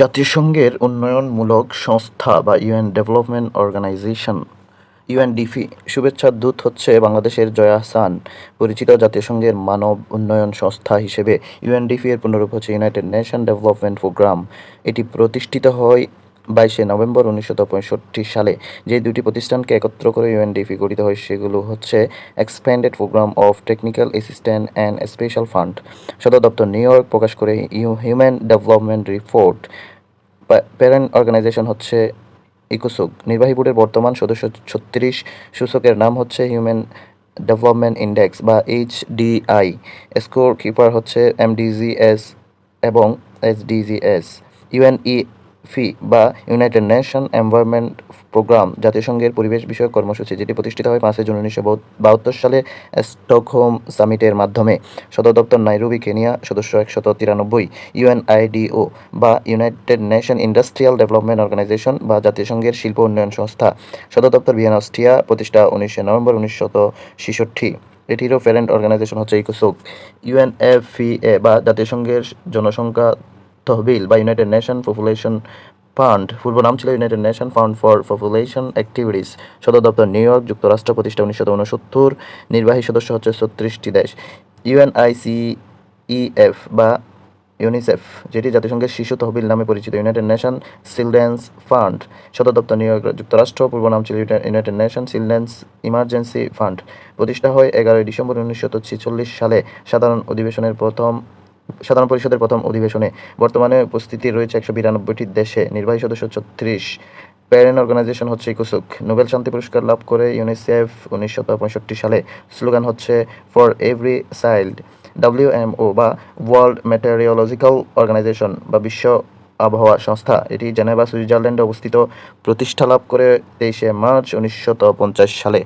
জাতিসংঘের উন্নয়নমূলক সংস্থা বা ইউএন ডেভেলপমেন্ট অর্গানাইজেশন, ইউএনডিপি, শুভেচ্ছা দূত হচ্ছে বাংলাদেশের জয়া হাসান, পরিচিত জাতিসংঘের মানব উন্নয়ন সংস্থা হিসেবে ইউএনডিপি এর পুনরূপ হচ্ছে ইউনাইটেড নেশন ডেভেলপমেন্ট প্রোগ্রাম এটি প্রতিষ্ঠিত হয় বাইশে নভেম্বর উনিশশো পঁয়ষট্টি সালে যে দুটি প্রতিষ্ঠানকে একত্র করে ইউএনডিপি গঠিত হয়, সেগুলো হচ্ছে expanded programme of technical assistant and special fund সদর দপ্তর নিউ ইয়র্ক প্রকাশ করে human development report. Parent organisation হচ্ছে ইকোসুক। নির্বাহী বোর্ডের বর্তমান সদস্য ছত্রিশ, সূচকের নাম হচ্ছে হিউম্যান ডেভেলপমেন্ট ইন্ডেক্স বা এইচডিআই স্কোর কিপার হচ্ছে এমডিজিএস এবং এসডিজিএস ইউএনই ফি বা ইউনাইটেড নেশন এনভায়রনমেন্ট প্রোগ্রাম জাতিসংঘের পরিবেশ বিষয়ক কর্মসূচি, যেটি প্রতিষ্ঠিত হয় পাঁচই জুন উনিশশো বাহাত্তর সালে স্টকহোম সামিটের মাধ্যমে। সদর দপ্তর নাইরোবি, কেনিয়া, সদস্য একশত তিরানব্বই, ইউএনআইডিও বা United Nation industrial development organisation বা জাতিসংঘের শিল্প উন্নয়ন সংস্থা। সদর দপ্তর ভিয়েনা, অস্ট্রিয়া, প্রতিষ্ঠা উনিশে নভেম্বর উনিশশত এটিরও প্যারেন্ট অর্গানাইজেশন হচ্ছে ইকোসোক। ইউএনএফিএ বা জাতিসংঘের জনসংখ্যা তহবিল বা ইউনাইটেড নেশন পপুলেশন ফান্ড পূর্ব নাম ছিল United Nation fund for population activities সদর দপ্তর নিউ ইয়র্ক, যুক্তরাষ্ট্র প্রতিষ্ঠা উনিশশো উনসত্তর, নির্বাহী সদস্য হচ্ছে ছত্রিশটি দেশ। ইউএনআইসিইএফ বা ইউনিসেফ যেটি জাতিসংঘের শিশু তহবিল নামে পরিচিত। ইউনাইটেড নেশন চিলড্রেন্স ফান্ড সদর দপ্তর নিউ ইয়র্ক, যুক্তরাষ্ট্র, পূর্ব নাম ছিল United Nation children's emergency fund প্রতিষ্ঠা হয় এগারোই ডিসেম্বর উনিশশো ছেচল্লিশ সালে। সাধারণ অধিবেশনের প্রথম সাধারণ পরিষদের প্রথম অধিবেশনে বর্তমানে উপস্থিতি রয়েছে একশো বিরানব্বইটি দেশে। নির্বাহী সদস্য ছত্রিশ। প্যারেন্ট অর্গানাইজেশন হচ্ছে ইকোসুক। নোবেল শান্তি পুরস্কার লাভ করে ইউনিসেফ উনিশশো পঁয়ষট্টি সালে। স্লোগান হচ্ছে, ফর এভরি চাইল্ড। ডাব্লিউএমও বা ওয়ার্ল্ড মেটেরিওলজিক্যাল অর্গানাইজেশন বা বিশ্ব আবহাওয়া সংস্থা। এটি জেনেভা, সুইজারল্যান্ডে অবস্থিত। প্রতিষ্ঠা লাভ করে তেইশে মার্চ উনিশশো পঞ্চাশ সালে।